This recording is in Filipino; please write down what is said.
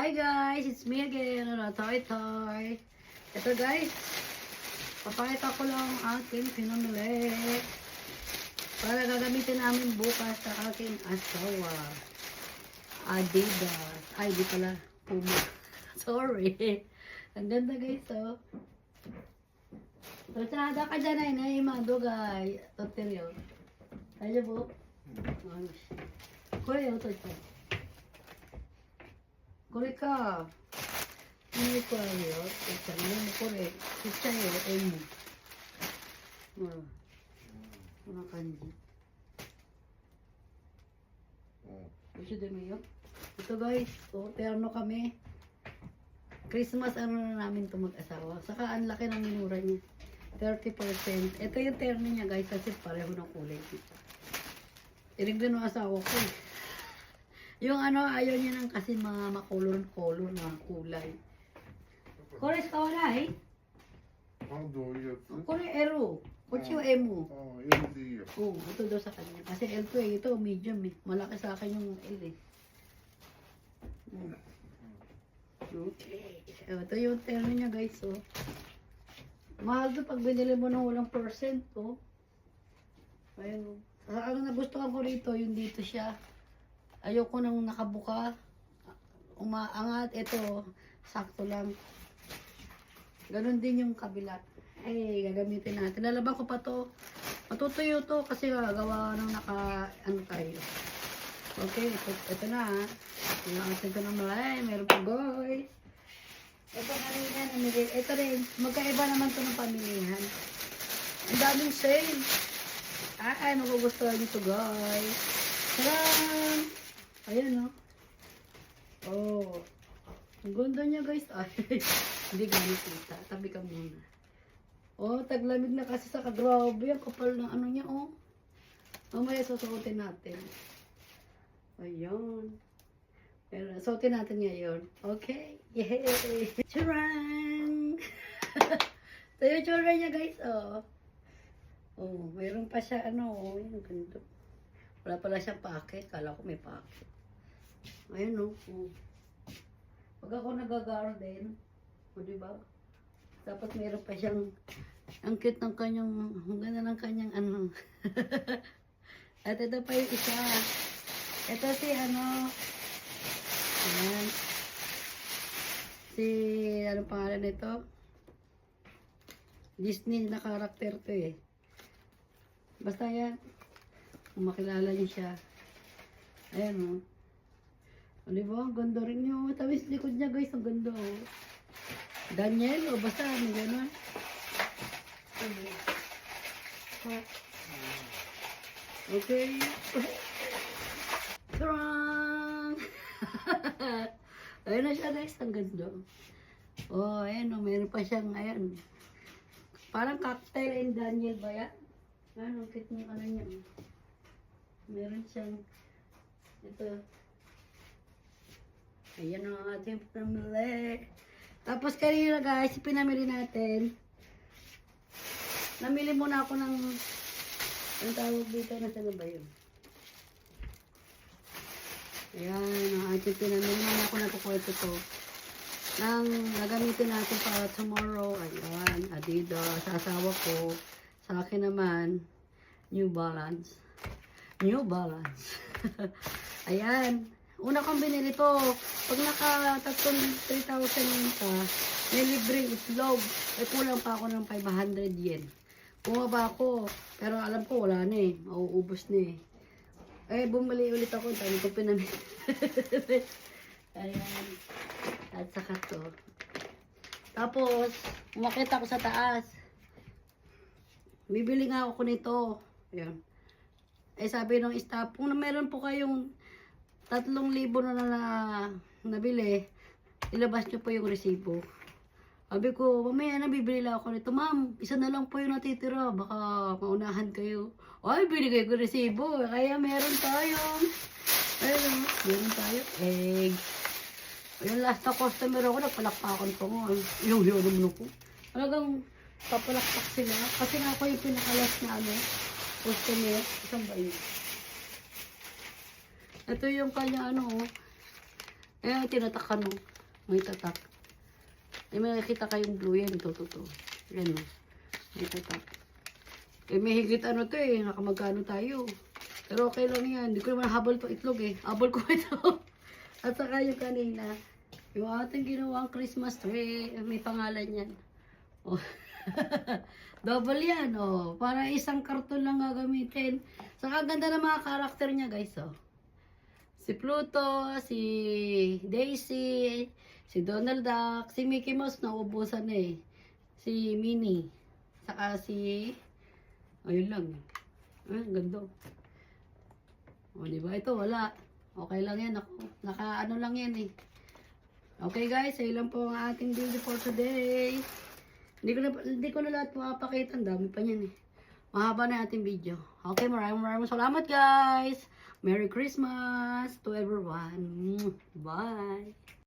Hi guys, it's me again, ano, Toy Toy. Ito guys, papakita ko lang ang aking pinamili. Para gagamitin namin bukas sa aking asawa. Adidas. Ay, di pala. Puma. Sorry. Ang ganda guys, oh. Torturada ka dyan ay naimado guys. Tortilyo. Ayo po. Ano siya? Kore yo, Toy-Toy. Kore ka. Ano ko ayo? Ito, ano mo kore. Ito yo, ay mo. Ano? Ano kanji? Gusto din mo yun? Ito guys, oh, terno kami. Christmas ano na namin ito mag-asawa. Saka ang laki ng minura niya. 30%. Ito yung terno niya guys kasi pareho ng kulay. Tinignan ng asawa ko. Yung ano, ayaw niya nang kasi mga makulon-kulon, mga kulay. Kores ka wala eh. Quando io... Kore ero. Kotsi o emo. Oh, yun di yun. Oo, ito daw sa kanya. Kasi L to eh, ito medium eh. Malaki sa akin yung L eh. Hmm. Okay. Ito yung terno niya guys oh. Mahal to pag binili mo ng walang percent oh. Ayun. Oh. Ah, sa ano nagustuhan ko rito, yung dito siya. Ayoko nang nakabuka. Umaangat. Ito, sakto lang. Ganon din yung kabila. Ay, gagamitin natin. Lalaban ko pa to. Matutuyo to kasi gagawa ng naka, ano tayo. Okay, ito, ito na. Yung atin ko ng malay. Meron pa guys. Ito kanina namili. Ito rin. Magkaiba naman to ng pamilihan. Ang daming sale. Ay, magugustuhan nyo to guys. Tadaan! Ayan oh. Oh. Ang ganda niya guys. Ay, hindi ka nakita. Tabi ka muna. Oh, taglamig na kasi sa kagrabe. Ang kapal ng ano niya oh. Mamaya susuotin natin. Ayun. Pero suotin natin ngayon. Okay. Yay! Charang! Ito yung tsura niya guys oh. Oh, mayroon pa siya ano oh. Yung ganda. Wala pala siyang packet. Kala ko may packet. Ayun oh. oh. Pag ako nag-garden, o di ba? Dapat meron pa siyang ang cute ng kanyang, ang ganda ng kanyang ano. At ito pa yung isa. Ito si ano, ayan. Si, ano pangalan nito? Disney na karakter to eh. Basta yan. Kung makilala niyo siya. Ayan o. Oh. O, ba? Ang ganda rin niyo. Tapos likod niya guys, ang ganda oh. Daniel o basta may gano'n. Okay. Tarang! ayun na siya guys, ang ganda. Oh, ayan oh, meron pa siyang, ayan. Parang cocktail in Daniel ba yan? Ano, cute ng ano niya. oh. Meron siyang, ito. Ayan ang ating pamili. Tapos kanina guys, pinamili natin. Namili muna ako ng, ang tawag dito, na ba yun? Ayan, ang ating pinamili. Muna ako nagkukwento to. Nang gagamitin natin para tomorrow. Ayan, Adidas. Sa asawa ko. Sa akin naman, New Balance. New Balance. Ayan. Una kong binili to. Pag naka tatlong 3,000 yen ka, may libreng itlog. Eh, kulang pa ako ng 500 yen. Bumaba ako. Pero alam ko, wala na eh. Mauubos na eh. Eh, bumali ulit ako. Tani ko pinamili. Ayan. At saka to. Tapos, umakit ako sa taas. Bibili nga ako nito. Ayan. Eh, sabi ng staff, kung meron po kayong tatlong libo na, na nabili, ilabas nyo po yung resibo. Sabi ko, mamaya na bibili lang ako nito. Ma'am, isa na lang po yung natitira. Baka maunahan kayo. Ay, binigay ko resibo. Kaya meron tayong, ayun, meron tayo egg. Yung last na customer ako, nagpalakpakan ko nga. Yung yun naman ako. Talagang papalakpak sila. Kasi nga ako yung pinakalas na ano, customer. Isang ba yun? Ito yung kanya ano, oh. Eh, tinatakan mo. May tatak. Eh, may nakita kayong blue yan. Ito, ito, ito. Yan o. May tatak. Eh, may higit ano to eh. Nakamagkano tayo. Pero okay lang yan. Hindi ko naman habol to itlog eh. Habol ko ito. At saka yung kanina. Yung ating ginawang Christmas tree. eh, May pangalan yan. Oh. Double yan, oh. Para isang karton lang gagamitin. Saka ganda ng mga karakter niya, guys, oh. Si Pluto, si Daisy, si Donald Duck, si Mickey Mouse, naubusan na eh. Si Minnie. Saka si... Ayun lang. Ah, ganda. O, di ba? Ito, wala. Okay lang yan ako. Naka ano lang yan eh. Okay guys, ayun lang po ang ating video for today. Hindi ko na, hindi ko na lahat mapapakita. Ang dami pa niyan eh. Mahaba na ating video. Okay, maraming maraming salamat guys. Merry Christmas to everyone. Bye.